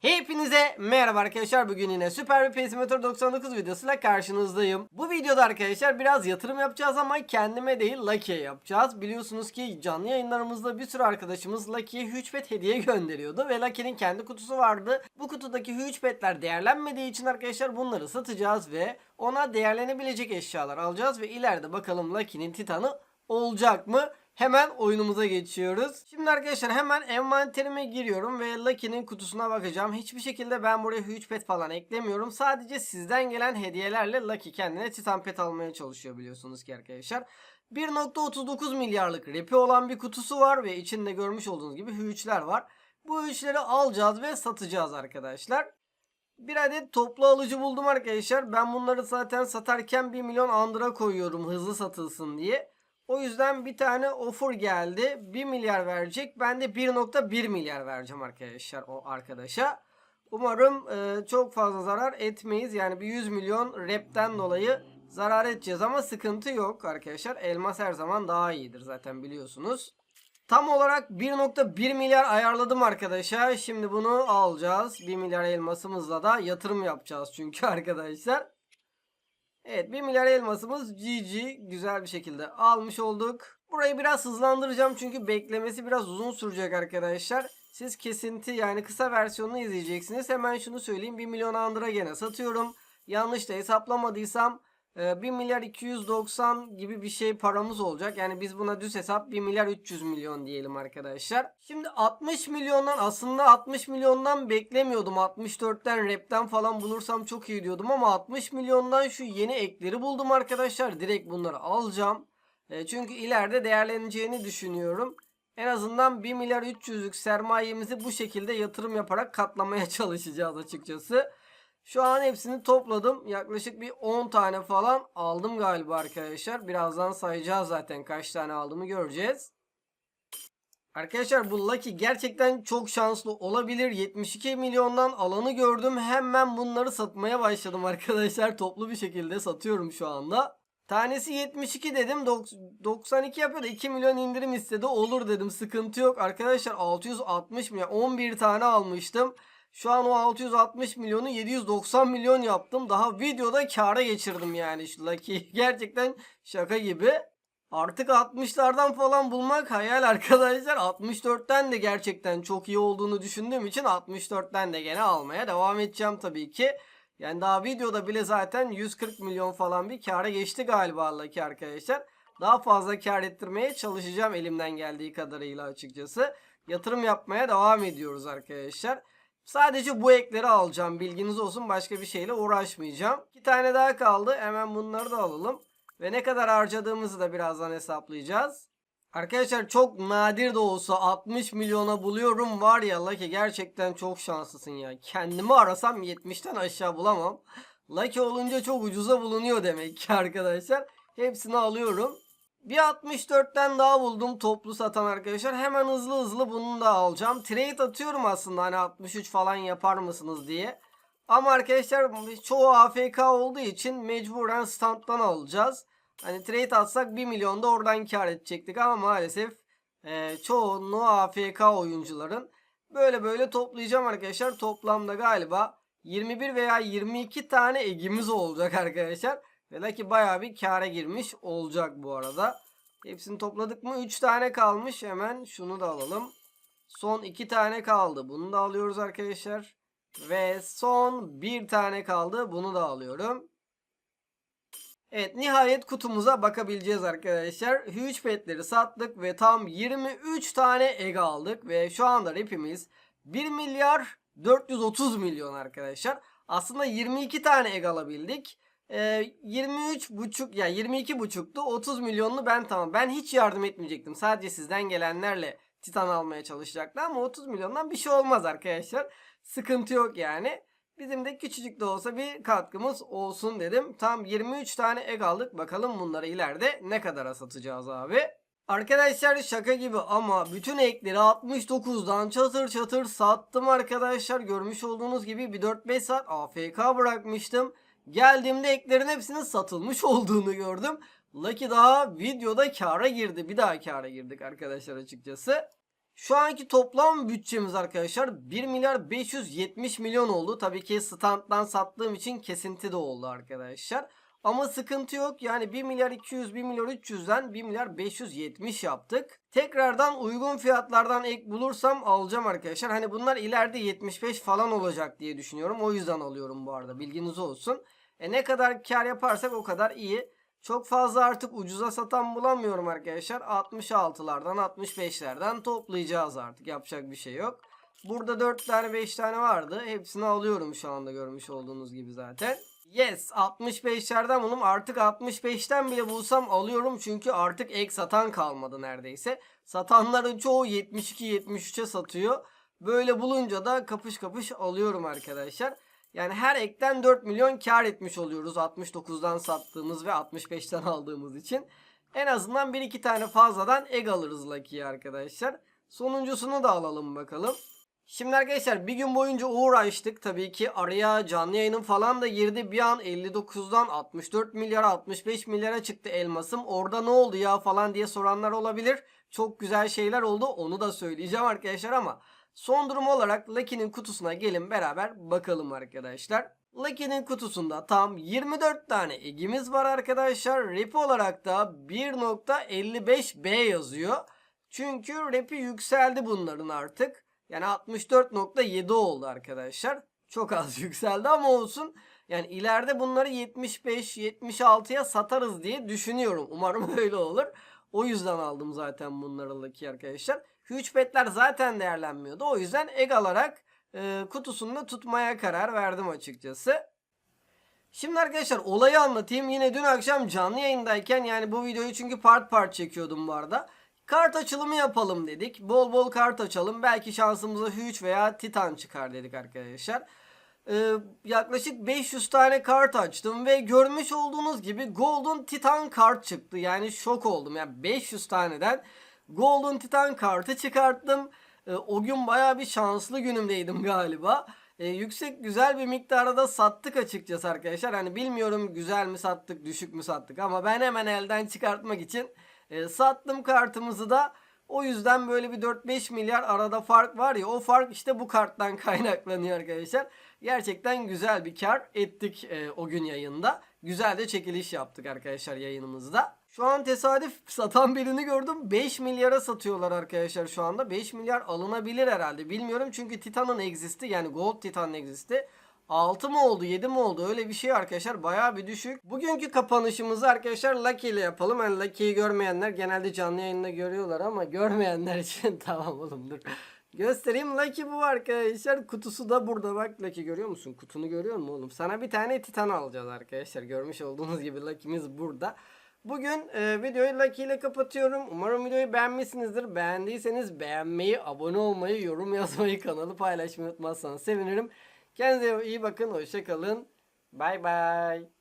Hepinize merhaba arkadaşlar. Bugün yine Süper bir Pacemeter 99 videosuyla karşınızdayım. Bu videoda arkadaşlar biraz yatırım yapacağız ama kendime değil Lucky'ye yapacağız. Biliyorsunuz ki canlı yayınlarımızda bir sürü arkadaşımız Lucky'ye Huge hediye gönderiyordu ve Lucky'nin kendi kutusu vardı. Bu kutudaki Huge Pet'ler değerlenmediği için arkadaşlar bunları satacağız ve ona değerlenebilecek eşyalar alacağız ve ileride bakalım Lucky'nin Titan'ı olacak mı? Hemen oyunumuza geçiyoruz. Şimdi arkadaşlar hemen envanterime giriyorum ve Lucky'nin kutusuna bakacağım. Hiçbir şekilde ben buraya Huge Pet falan eklemiyorum. Sadece sizden gelen hediyelerle Lucky kendine Titan Pet almaya çalışıyor biliyorsunuz ki arkadaşlar. 1.39 milyarlık repi olan bir kutusu var ve içinde görmüş olduğunuz gibi Huge'ler var. Bu Huge'leri alacağız ve satacağız arkadaşlar. Bir adet toplu alıcı buldum arkadaşlar. Ben bunları zaten satarken 1 milyon andıra koyuyorum hızlı satılsın diye. O yüzden bir tane offer geldi. 1 milyar verecek. Ben de 1.1 milyar vereceğim arkadaşlar o arkadaşa. Umarım e, çok fazla zarar etmeyiz. Yani bir 100 milyon repten dolayı zarar edeceğiz ama sıkıntı yok arkadaşlar. Elmas her zaman daha iyidir zaten biliyorsunuz. Tam olarak 1.1 milyar ayarladım arkadaşa. Şimdi bunu alacağız. 1 milyar elmasımızla da yatırım yapacağız çünkü arkadaşlar. Evet 1 milyar elmasımız GG güzel bir şekilde almış olduk. Burayı biraz hızlandıracağım çünkü beklemesi biraz uzun sürecek arkadaşlar. Siz kesinti yani kısa versiyonunu izleyeceksiniz. Hemen şunu söyleyeyim 1 milyon andıra gene satıyorum. Yanlış da hesaplamadıysam 1 milyar 290 gibi bir şey paramız olacak. Yani biz buna düz hesap 1 milyar 300 milyon diyelim arkadaşlar. Şimdi 60 milyondan aslında 60 milyondan beklemiyordum. 64'ten repten falan bulursam çok iyi diyordum ama 60 milyondan şu yeni ekleri buldum arkadaşlar. Direkt bunları alacağım. E, çünkü ileride değerleneceğini düşünüyorum. En azından 1 milyar 300'lük sermayemizi bu şekilde yatırım yaparak katlamaya çalışacağız açıkçası. Şu an hepsini topladım. Yaklaşık bir 10 tane falan aldım galiba arkadaşlar. Birazdan sayacağız zaten kaç tane aldığımı göreceğiz. Arkadaşlar bu Lucky gerçekten çok şanslı olabilir. 72 milyondan alanı gördüm. Hemen bunları satmaya başladım arkadaşlar. Toplu bir şekilde satıyorum şu anda. Tanesi 72 dedim. Dok- 92 yapıyordu. 2 milyon indirim istedi. Olur dedim. Sıkıntı yok. Arkadaşlar 660 milyon. 11 tane almıştım. Şu an o 660 milyonu 790 milyon yaptım. Daha videoda kâra geçirdim yani şu Lucky. Gerçekten şaka gibi. Artık 60'lardan falan bulmak hayal arkadaşlar. 64'ten de gerçekten çok iyi olduğunu düşündüğüm için 64'ten de gene almaya devam edeceğim tabii ki. Yani daha videoda bile zaten 140 milyon falan bir kâra geçti galiba Lucky arkadaşlar. Daha fazla kâr ettirmeye çalışacağım elimden geldiği kadarıyla açıkçası. Yatırım yapmaya devam ediyoruz arkadaşlar. Sadece bu ekleri alacağım. Bilginiz olsun. Başka bir şeyle uğraşmayacağım. İki tane daha kaldı. Hemen bunları da alalım. Ve ne kadar harcadığımızı da birazdan hesaplayacağız. Arkadaşlar çok nadir de olsa 60 milyona buluyorum var ya Lucky gerçekten çok şanslısın ya. Kendimi arasam 70'ten aşağı bulamam. Lucky olunca çok ucuza bulunuyor demek ki arkadaşlar. Hepsini alıyorum. Bir 64'ten daha buldum toplu satan arkadaşlar. Hemen hızlı hızlı bunu da alacağım. Trade atıyorum aslında hani 63 falan yapar mısınız diye. Ama arkadaşlar çoğu AFK olduğu için mecburen standtan alacağız. Hani trade atsak 1 milyon da oradan kar edecektik ama maalesef e, çoğunluğu AFK oyuncuların. Böyle böyle toplayacağım arkadaşlar. Toplamda galiba 21 veya 22 tane egimiz olacak arkadaşlar. Ve ki bayağı bir kâra girmiş olacak bu arada. Hepsini topladık mı? 3 tane kalmış. Hemen şunu da alalım. Son 2 tane kaldı. Bunu da alıyoruz arkadaşlar. Ve son 1 tane kaldı. Bunu da alıyorum. Evet nihayet kutumuza bakabileceğiz arkadaşlar. Huge petleri sattık ve tam 23 tane egg aldık. Ve şu anda hepimiz 1 milyar 430 milyon arkadaşlar. Aslında 22 tane egg alabildik. Ee, 23 buçuk ya 22 buçuktu 30 milyonlu ben tamam. Ben hiç yardım etmeyecektim. Sadece sizden gelenlerle titan almaya çalışacaktı ama 30 milyondan bir şey olmaz arkadaşlar. Sıkıntı yok yani. Bizim de küçücük de olsa bir katkımız olsun dedim. Tam 23 tane egg aldık. Bakalım bunları ileride ne kadara satacağız abi? Arkadaşlar şaka gibi ama bütün ekleri 69'dan çatır çatır sattım arkadaşlar. Görmüş olduğunuz gibi bir 4-5 saat AFK bırakmıştım Geldiğimde eklerin hepsinin satılmış olduğunu gördüm. Lucky daha videoda kâra girdi. Bir daha kâra girdik arkadaşlar açıkçası. Şu anki toplam bütçemiz arkadaşlar 1 milyar 570 milyon oldu. Tabii ki standdan sattığım için kesinti de oldu arkadaşlar. Ama sıkıntı yok. Yani 1 milyar 200, 1 milyar 300'den 1 milyar 570 yaptık. Tekrardan uygun fiyatlardan ek bulursam alacağım arkadaşlar. Hani bunlar ileride 75 falan olacak diye düşünüyorum. O yüzden alıyorum bu arada. Bilginiz olsun. E ne kadar kar yaparsak o kadar iyi. Çok fazla artık ucuza satan bulamıyorum arkadaşlar. 66'lardan 65'lerden toplayacağız artık. Yapacak bir şey yok. Burada 4 tane 5 tane vardı. Hepsini alıyorum şu anda görmüş olduğunuz gibi zaten. Yes 65'lerden bulum artık 65'ten bile bulsam alıyorum çünkü artık ek satan kalmadı neredeyse. Satanların çoğu 72-73'e satıyor. Böyle bulunca da kapış kapış alıyorum arkadaşlar. Yani her ekten 4 milyon kar etmiş oluyoruz 69'dan sattığımız ve 65'ten aldığımız için. En azından 1-2 tane fazladan egg alırız Lucky'ye arkadaşlar. Sonuncusunu da alalım bakalım. Şimdi arkadaşlar bir gün boyunca uğraştık. Tabii ki araya canlı yayının falan da girdi. Bir an 59'dan 64 milyara 65 milyara çıktı elmasım. Orada ne oldu ya falan diye soranlar olabilir. Çok güzel şeyler oldu. Onu da söyleyeceğim arkadaşlar ama son durum olarak Lucky'nin kutusuna gelin beraber bakalım arkadaşlar. Lucky'nin kutusunda tam 24 tane egimiz var arkadaşlar. Rep olarak da 1.55B yazıyor. Çünkü repi yükseldi bunların artık. Yani 64.7 oldu arkadaşlar. Çok az yükseldi ama olsun. Yani ileride bunları 75-76'ya satarız diye düşünüyorum. Umarım öyle olur. O yüzden aldım zaten bunları Lucky arkadaşlar. Huge petler zaten değerlenmiyordu. O yüzden egg alarak e, kutusunda tutmaya karar verdim açıkçası. Şimdi arkadaşlar olayı anlatayım. Yine dün akşam canlı yayındayken yani bu videoyu çünkü part part çekiyordum bu arada. Kart açılımı yapalım dedik. Bol bol kart açalım. Belki şansımıza Huge veya Titan çıkar dedik arkadaşlar. Ee, yaklaşık 500 tane kart açtım ve görmüş olduğunuz gibi Golden Titan kart çıktı. Yani şok oldum. Yani 500 taneden Golden Titan kartı çıkarttım. Ee, o gün baya bir şanslı günümdeydim galiba. Ee, yüksek güzel bir miktarda da sattık açıkçası arkadaşlar. Hani bilmiyorum güzel mi sattık düşük mü sattık ama ben hemen elden çıkartmak için e, sattım kartımızı da. O yüzden böyle bir 4-5 milyar arada fark var ya o fark işte bu karttan kaynaklanıyor arkadaşlar. Gerçekten güzel bir kar ettik e, o gün yayında. Güzel de çekiliş yaptık arkadaşlar yayınımızda. Şu an tesadüf satan birini gördüm. 5 milyara satıyorlar arkadaşlar şu anda. 5 milyar alınabilir herhalde. Bilmiyorum çünkü Titan'ın existi yani Gold Titan'ın existi 6 mı oldu 7 mi oldu öyle bir şey arkadaşlar baya bir düşük. Bugünkü kapanışımızı arkadaşlar Lucky ile yapalım. Yani Lucky'yi görmeyenler genelde canlı yayında görüyorlar ama görmeyenler için tamam oğlum dur. Göstereyim Lucky bu arkadaşlar. Kutusu da burada bak Lucky görüyor musun? Kutunu görüyor musun oğlum? Sana bir tane Titan alacağız arkadaşlar. Görmüş olduğunuz gibi Lucky'miz burada. Bugün e, videoyu Lucky ile kapatıyorum. Umarım videoyu beğenmişsinizdir. Beğendiyseniz beğenmeyi, abone olmayı, yorum yazmayı, kanalı paylaşmayı unutmazsanız sevinirim. Kendinize iyi bakın. Hoşçakalın. Bay bay.